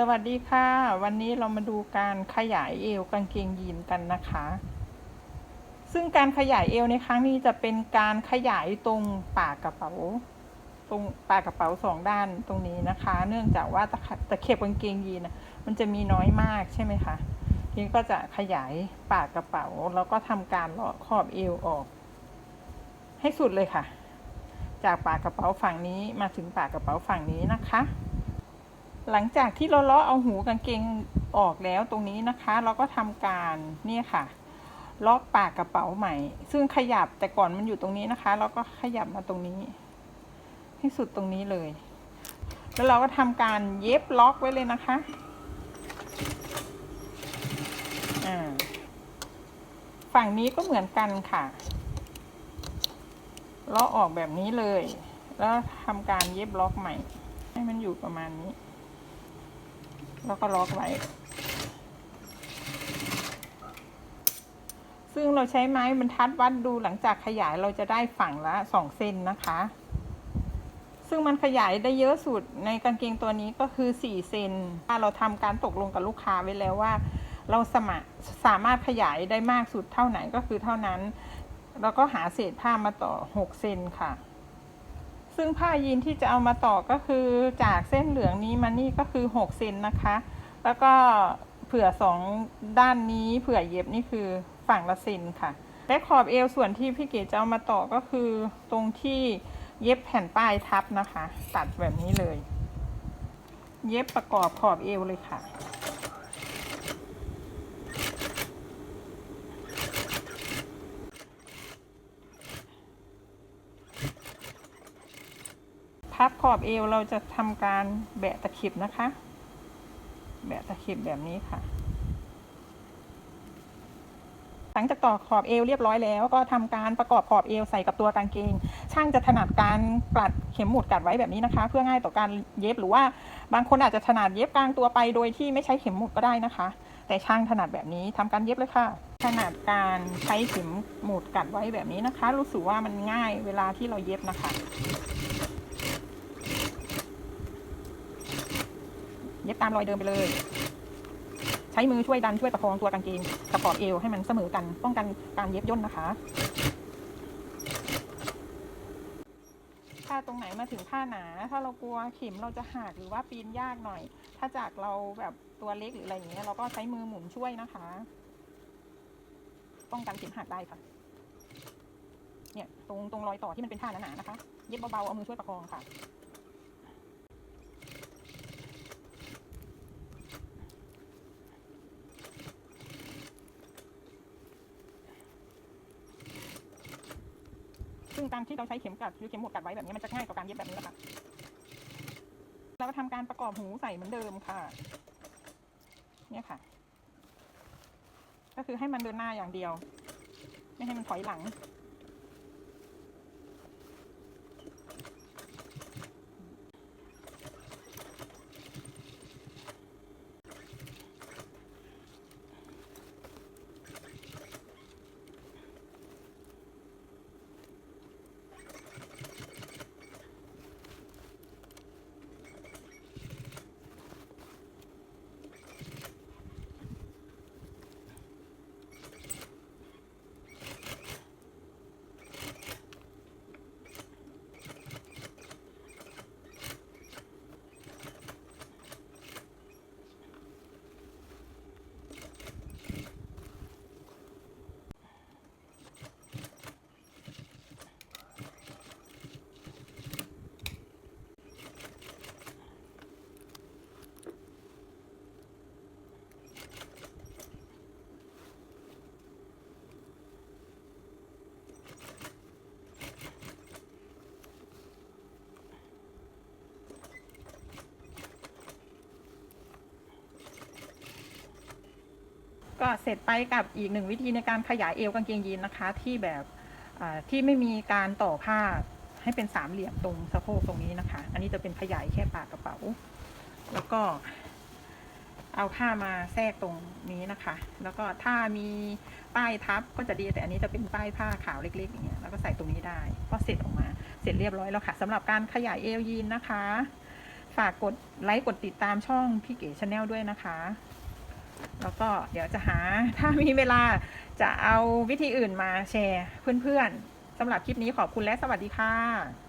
สวัสดีค่ะ วันนี้เรามาดูการขยายเอวกางเกงยีนกันนะคะ ซึ่งการขยายเอวในครั้งนี้จะเป็นการขยายตรงปากกระเป๋า ตรงปากกระเป๋าสองด้านตรงนี้นะคะ เนื่องจากว่าตะตะเข็บกางเกงยีนมันจะมีน้อยมากใช่ไหมคะทีนี้ก็จะขยายปากกระเป๋าแล้วก็ทำการเลาะขอบเอวออก ให้สุดเลยค่ะ จากปากกระเป๋าฝั่งนี้มาถึงปากกระเป๋าฝั่งนี้นะคะ หลังจากที่เราเลาะเอาหูกางเกงออกแล้วตรงนี้นะคะ เราก็ทำการเนี่ยค่ะล็อกปากกระเป๋าใหม่ ซึ่งขยับแต่ก่อนมันอยู่ตรงนี้นะคะ เราก็ขยับมาตรงนี้ ให้สุดตรงนี้เลย แล้วเราก็ทำการเย็บล็อกไว้เลยนะคะอ่าฝั่งนี้ก็เหมือนกันค่ะเลาะออกแบบนี้เลย แล้วทำการเย็บล็อกใหม่ ให้มันอยู่ประมาณนี้ แล้วก็ล็อกไว้ ซึ่งเราใช้ไม้บรรทัดวัดดูหลังจากขยายเราจะได้ฝั่งละสองเซนนะคะ ซึ่งมันขยายได้เยอะสุดในกางเกงตัวนี้ก็คือสี่เซนถ้าเราทำการตกลงกับลูกค้าไว้แล้วว่า เราสามารถสามารถขยายได้มากสุดเท่าไหนก็คือเท่านั้น แล้วก็หาเศษผ้ามาต่อหกเซนค่ะ ซึ่งผ้ายีนที่จะเอามาต่อก็คือจากเส้นเหลืองนี้มานี่ก็คือ 6 เซนนะคะ แล้วก็เผื่อสองด้านนี้เผื่อเย็บนี่คือฝั่งละเซนค่ะ และขอบเอวส่วนที่พี่เก๋จะเอามาต่อก็คือตรงที่เย็บแผ่นป้ายทับนะคะ ตัดแบบนี้เลย เย็บประกอบขอบเอวเลยค่ะ พับขอบเอวเราจะทำการแบะตะข็บนะคะ แบะตะข็บแบบนี้ค่ะ หลังจากต่อขอบเอวเรียบร้อยแล้วก็ทำการประกอบขอบเอวใส่กับตัวกางเกง ช่างจะถนัดการกลัดเข็มหมุดกัดไว้แบบนี้นะคะ เพื่อง่ายต่อการเย็บหรือว่าบางคนอาจจะถนัดเย็บกลางตัวไปโดยที่ไม่ใช้เข็มหมุดก็ได้นะคะ แต่ช่างถนัดแบบนี้ทำการเย็บเลยค่ะถนัดการใช้เข็มหมุดกัดไว้แบบนี้นะคะ รู้สึกว่ามันง่ายเวลาที่เราเย็บนะคะ เย็บตามรอยเดิมไปเลย ใช้มือช่วยดันช่วยประคองตัวกางเกงกับขอบเอวให้มันเสมอกัน ป้องกันการเย็บย่นนะคะ ถ้าตรงไหนมาถึงผ้าหนา ถ้าเรากลัวเข็มเราจะหักหรือว่าปีนยากหน่อย ถ้าจากเราแบบตัวเล็กหรืออะไรอย่างเงี้ยเราก็ใช้มือหมุนช่วยนะคะ ป้องกันเข็มหักได้ค่ะเนี่ยตรงตรงรอยต่อที่มันเป็นผ้าหนาๆนะคะ เย็บเบาๆเอามือช่วยประคองค่ะ ซึ่งการที่เราใช้เข็มกัดหรือเข็มหมุดกัดไว้แบบนี้มันจะง่ายต่อการเย็บแบบนี้แหละค่ะเราก็ทำการประกอบหูใส่เหมือนเดิมค่ะ เนี่ยค่ะ ก็คือให้มันเดินหน้าอย่างเดียว ไม่ให้มันถอยหลัง ก็เสร็จไปกับอีกหนึ่งวิธีในการขยายเอวกางเกงยีนนะคะ ที่แบบที่ไม่มีการต่อผ้าให้เป็นสามเหลี่ยมตรงสะโพกตรงนี้นะคะ อันนี้จะเป็นขยายแค่ปากกระเป๋า แล้วก็ เอาผ้ามาแทรกตรงนี้นะคะ แล้วก็ถ้ามีป้ายทับก็จะดีแต่อันนี้จะเป็นป้ายผ้าขาวเล็กๆอย่างเงี้ยแล้วก็ใส่ตรงนี้ได้ก็เสร็จออกมา เสร็จเรียบร้อยแล้วค่ะสำหรับการขยายเอวยีนนะคะ ฝากกดไลค์กดติดตามช่องพี่เก๋ชาแนลด้วยนะคะ แล้วก็เดี๋ยวจะหาถ้ามีเวลาจะเอาวิธีอื่นมาแชร์เพื่อนๆสำหรับคลิปนี้ขอบคุณและสวัสดีค่ะ